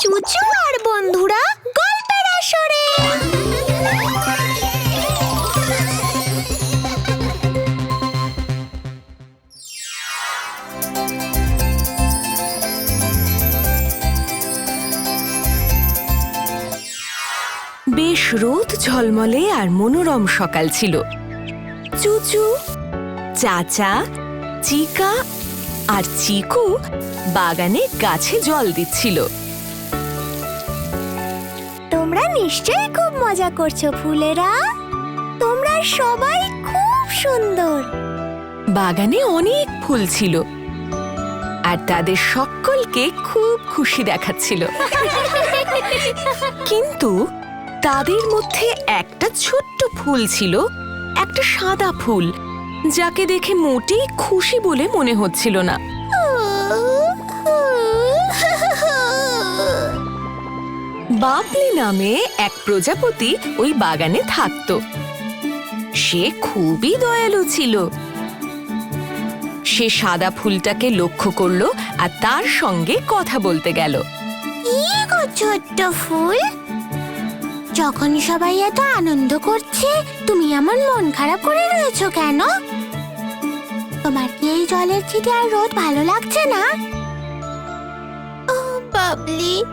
চুচু আর বন্ধুরা গল্পের আসরে। বেশ রোদ, ঝলমলে আর মনোরম সকাল ছিল। চুচু, চাচা, চিকা আর চিকু বাগানে গাছে জল দিচ্ছিল। নিশ্চয়ই খুব মজা করছ ফুলেরা। তোমরা সবাই খুব সুন্দর। বাগানে অনেক ফুল ছিল। আর তাদের সকলকে খুব খুশি দেখাচ্ছিল। কিন্তু তাদের মধ্যে একটা ছোট্ট ফুল ছিল একটা সাদা ফুল যাকে দেখে মোটেই খুশি বলে মনে হচ্ছিল না। বাবলি নামে এক প্রজাপতি ওই বাগানে থাকত। সে খুবই দয়ালু ছিল। সে সাদা ফুলটাকে লক্ষ্য করল আর তার সঙ্গে কথা বলতে গেল। ছোট্ট ফুল? যখন সবাই এত আনন্দ করছে তুমি এমন মন খারাপ করে রয়েছো কেন? তোমার কি এই জলের ছিটে আর রোদ ভালো লাগছে না? ও বাবলি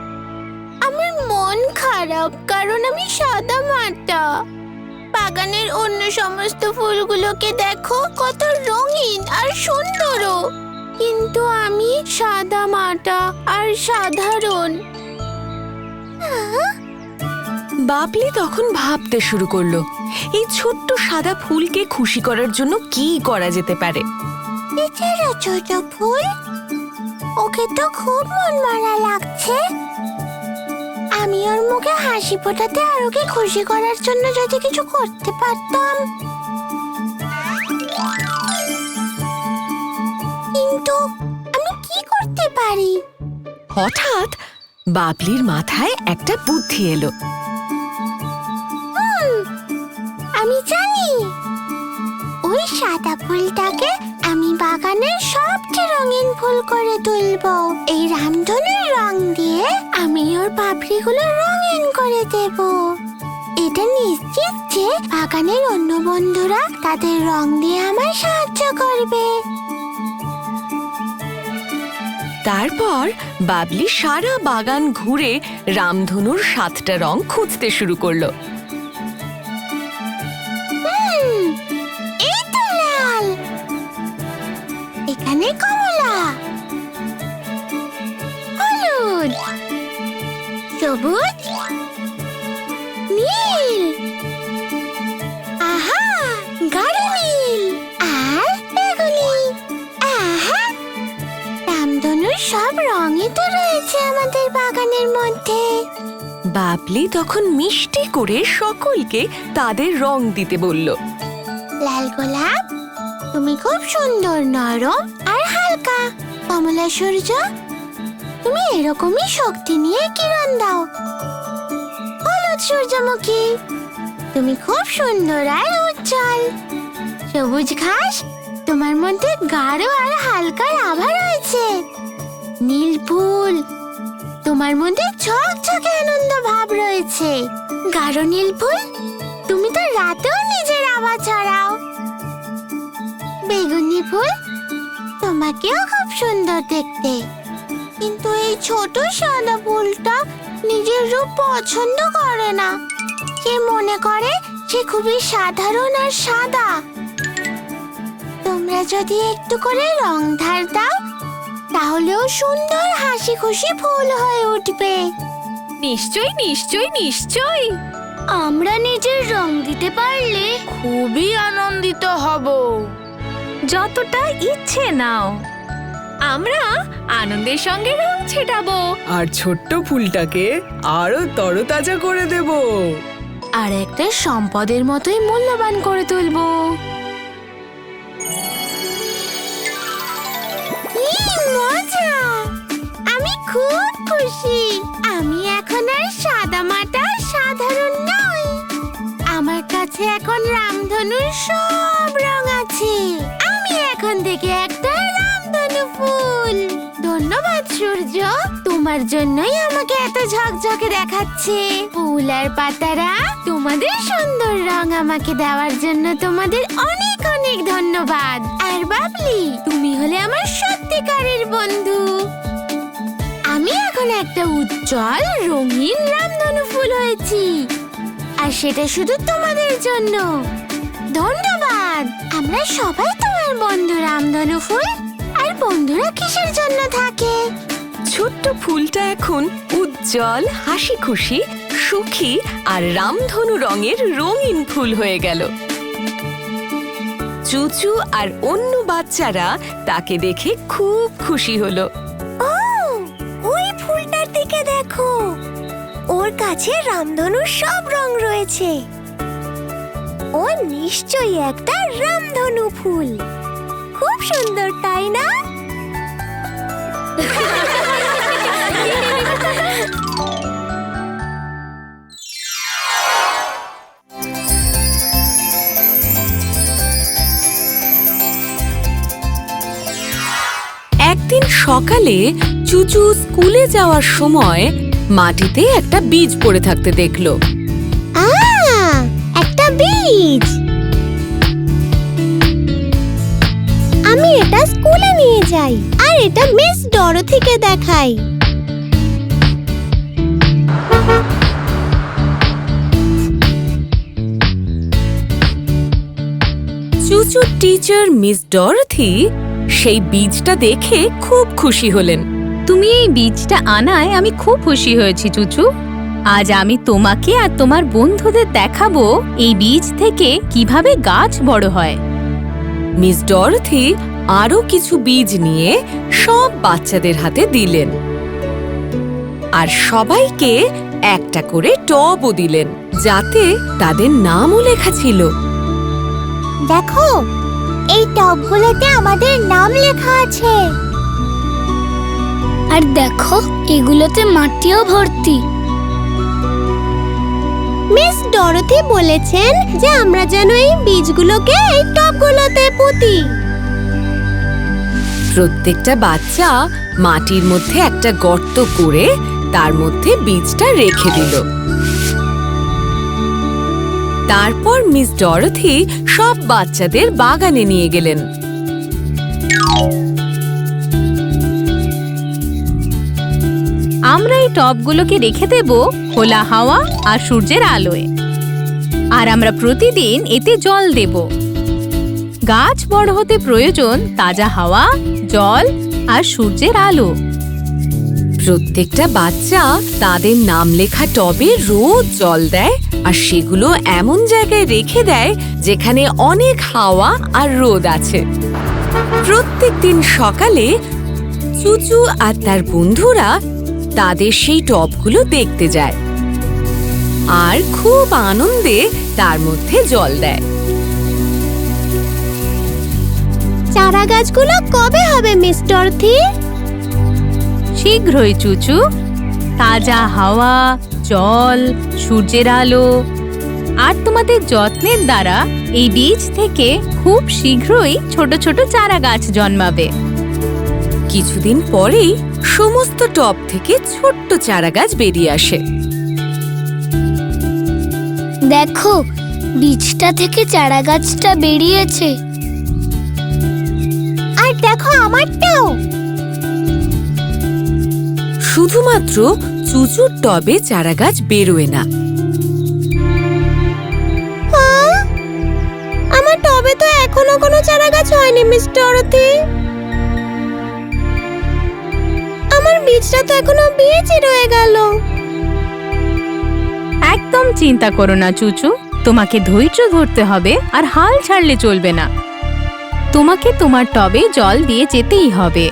খারাপ কারণ আমি সাদা মাটা। বাগানের অন্য সমস্ত ফুলগুলোকে দেখো কত রঙিন আর সুন্দরও। কিন্তু আমি সাদা মাটা আর সাধারণ। বাবলি তখন ভাবতে শুরু করল এই ছোট্ট সাদা ফুলকে খুশি করার জন্য কি করা যেতে পারে? বেচারা ছোট ফুল ওকে তো খুব মন মারা লাগছে। আমি ওর মুখে হাসি ফোটাতে আর ওকে খুশি করার জন্য যদি কিছু করতে পারতাম। কিন্তু আমি কি করতে পারি? হঠাৎ বাবলির মাথায় একটা বুদ্ধি এলো। আমি জানি। ওই সাদা ফুলটাকে বাগানের সবচেয়ে রঙিন ফুল করে তুলবো। এই রামধনুর রং দিয়ে আমি ওর পাপড়িগুলো রঙিন করে দেব। এটা নিশ্চিত যে বাগানের অন্য বন্ধুরা তাদের রং দিয়ে আমায় সাহায্য করবে। তারপর বাবলি সারা বাগান ঘুরে রামধনুর সাতটা রং খুঁজতে শুরু করল। এখানে কমলা হলুদ সবুজ নীল। আহা গাঢ় নীল। আর বেগুনি। আহা রামধনুর সব রঙই তো রয়েছে আমাদের বাগানের মধ্যে। বাবলি তখন মিষ্টি করে সকলকে তাদের রং দিতে বলল। লাল গোলাপ তুমি খুব সুন্দর নরম আর হালকা। কমলা সূর্য, তুমি এরকমই শক্তি নিয়ে কিরণ দাও। হলুদ সূর্যমুখী, তুমি খুব সুন্দর আর উজ্জ্বল। সবুজ ঘাস, তোমার মধ্যে গাঢ় আর হালকার আভা রয়েছে। নীল ফুল, তোমার মধ্যে ঝকঝকে আনন্দ ভাব রয়েছে। গাঢ় নীল ফুল, তুমি তো রাতেও নিজের আভা ছড়াও। বেগুনি ফুল? তোমাকেও খুব সুন্দর দেখতে। কিন্তু এই ছোট সাদা ফুলটা নিজের রূপ পছন্দ করে না। সে মনে করে সে খুবই সাধারণ আর সাদা। তোমরা যদি একটু করে রং ধার দাও তাহলেও সুন্দর হাসি খুশি ফুল হয়ে উঠবে। নিশ্চয়ই নিশ্চয়ই নিশ্চয়ই। আমরা নিজের রং দিতে পারলে খুবই আনন্দিত হব। যতটা ইচ্ছে নাও। আমরা আনন্দের সঙ্গে রং ছেটাবো। আর ছোট্ট ফুলটাকে আরও তরতাজা করে দেব। আর একটা সম্পদের মতোই মূল্যবান করে তুলবো। আমি খুব খুশি। আমি এখন আর সাদা মাটা সাধারণ নই। আমার কাছে এখন রামধনুর সব রং আছে। থেকে একটা রামধনু ফুল। ধন্যবাদ, সূর্য। তোমার জন্যই আমাকে এত ঝকঝকে দেখাচ্ছে। ফুল আর পাতারা তোমাদের সুন্দর রং আমাকে দেওয়ার জন্য তোমাদের অনেক অনেক ধন্যবাদ। আর বাবলি, তুমি হলে আমার সত্যিকারের বন্ধু। আমি এখন একটা উজ্জ্বল, রঙিন রামধনু ফুল হয়েছি। আর সেটা শুধু তোমাদের জন্য। ধন্যবাদ। আমরা সবাই তোমার বন্ধু রামধনু ফুল আর বন্ধুরা কিসের জন্য থাকে? ছোট্ট ফুলটা এখন উজ্জ্বল হাসি খুশি সুখী আর রামধনু রঙের রঙিন ফুল হয়ে গেল। চুচু আর অন্য বাচ্চারা তাকে দেখে খুব খুশি হলো। ওই ফুলটার দিকে দেখো। ওর কাছে রামধনুর সব রং রয়েছে। ও নিশ্চয়ই একটা রামধনু ফুল। খুব সুন্দর তাই না? একদিন সকালে চুচু স্কুলে যাওয়ার সময় মাটিতে একটা বীজ পড়ে থাকতে দেখল। একটা বীজ। আমি এটা স্কুলে নিয়ে যাই আর এটা মিস ডরথিকে দেখাই। চুচুর টিচার মিস ডরথি সেই বীজটা দেখে খুব খুশি হলেন। তুমি এই বীজটা আনায় আমি খুব খুশি হয়েছি চুচু। আজ আমি তোমাকে আর তোমার বন্ধুদের দেখাবো এই বীজ থেকে কীভাবে গাছ বড় হয়। মিস ডরথি আরও কিছু বীজ নিয়ে সব বাচ্চাদের হাতে দিলেন। আর সবাইকে একটা করে টবও দিলেন যাতে তাদের নামও লেখা ছিল। দেখো এই টবগুলোতে আমাদের নাম লেখা আছে। আর দেখো এগুলোতে মাটিও ভর্তি। মিস ডরথি বলেছেন যে আমরা যেন এই বীজগুলোকে এই টবগুলোতে পুঁতি। প্রত্যেকটা বাচ্চা মাটির মধ্যে একটা গর্ত করে তার মধ্যে বীজটা রেখে দিল। তারপর মিস ডরথি সব বাচ্চাদের বাগানে নিয়ে গেলেন। আমরা এই টবগুলোকে রেখে দেব। খোলা হাওয়া আর সূর্যের আলোয়। আর আমরা প্রতিদিন এতে জল দেব। গাছ বড় হতে প্রয়োজন তাজা হাওয়া, জল আর সূর্যের আলো। প্রত্যেকটা বাচ্চা তাদের নাম লেখা টবে রোজ জল দেয় আর সেগুলো এমন জায়গায় রেখে দেয় যেখানে অনেক হাওয়া আর রোদ আছে। প্রত্যেক দিন সকালে চুচু আর তার বন্ধুরা তাদের সেই টবগুলো দেখতে যায়। আর খুব আনন্দে তার মধ্যে জল দেয়। চারা গাছগুলো কবে হবে মিস্টার ডরথি শীঘ্রই চুচু। তাজা হাওয়া জল সূর্যের আলো। আর তোমাদের যত্নের দ্বারা এই বীজ থেকে খুব শীঘ্রই ছোট ছোট চারা গাছ জন্মাবে। কিছুদিন পরেই সমস্ত টব থেকে ছোট্ট চারা গাছ বেরিয়ে আসে। দেখো বীজটা থেকে চারা গাছটা বেরিয়েছে। আর দেখো আমারটাও। শুধুমাত্র চুচুর টবে চারা গাছ বেরোয় না? আমার টবে তো এখনও কোনো চারা গাছ হয়নি আমার বীজটা তো এখনও বীজই রয়ে গেল। একদম চিন্তা করো না চুচু। তোমাকে ধৈর্য ধরতে হবে আর হাল ছাড়লে চলবে না। তোমাকে তোমার টবে জল দিয়ে যেতেই হবে।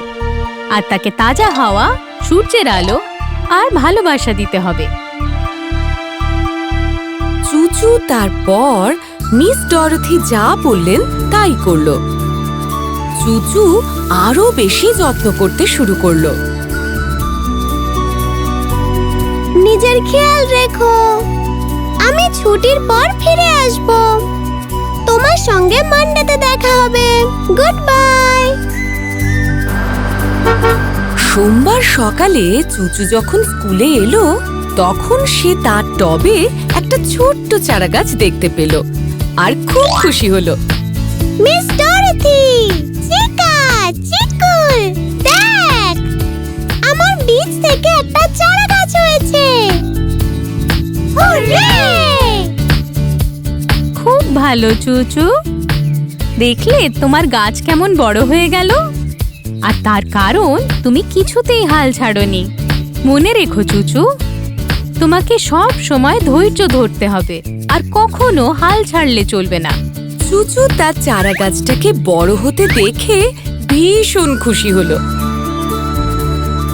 আর তাকে তাজা হাওয়া সূর্যের আলো আর ভালোবাসা দিতে হবে। চুচু তারপর মিস ডরথি যা বললেন তাই করল। চুচু আরও বেশি যত্ন করতে শুরু করল। নিজের খেয়াল রেখো। আমি ছুটির পর ফিরে আসব। তোমার সঙ্গে মান্ডাতে দেখা হবে। গুড বাই সোমবার সকালে চুচু যখন স্কুলে এলো তখন সে তার টবে একটা ছোট্ট চারা গাছ দেখতে পেল আর খুব খুশি হলো। মিস ডরথি চিকা চিকুল দেখ আমার বীজ থেকে একটা চারা গাছ হয়েছে। খুব ভালো চুচু। দেখলে তোমার গাছ কেমন বড় হয়ে গেল? আর তার কারণ তুমি কিছুতেই হাল ছাড়নি। মনে রেখো চুচু তোমাকে সব সময় ধৈর্য ধরতে হবে আর কখনো হাল ছাড়লে চলবে না। চুচু তার চারা গাছটাকে বড় হতে দেখে ভীষণ খুশি হলো।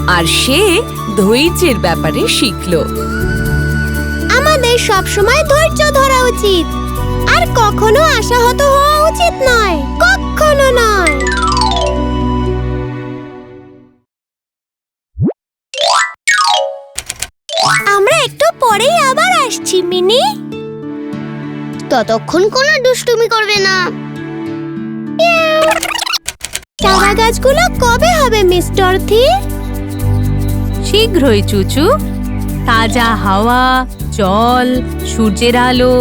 আর সে ধৈর্যের ব্যাপারে শিখলো। আমাদের সব সময় ধৈর্য ধরা উচিত। আর কখনো আশাহত হওয়া উচিত নয় কখনো নয়। আমরা একটু পরেই আবার আসছি মিনি। ততক্ষণ কোনো দুষ্টুমি করবে না। চারা গাছগুলো কবে হবে মিস্টার থি? শীঘ্রই চুচু। তাজা হাওয়া জল সূর্যের আলো।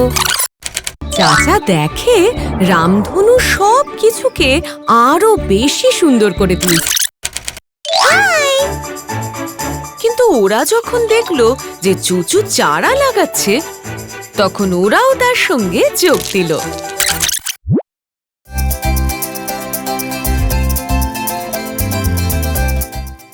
চাচা দেখে রামধনু সব কিছুকে আরও বেশি সুন্দর করে তুলছে। কিন্তু ওরা যখন দেখল যে চুচু চারা লাগাচ্ছে তখন ওরাও তার সঙ্গে যোগ দিল।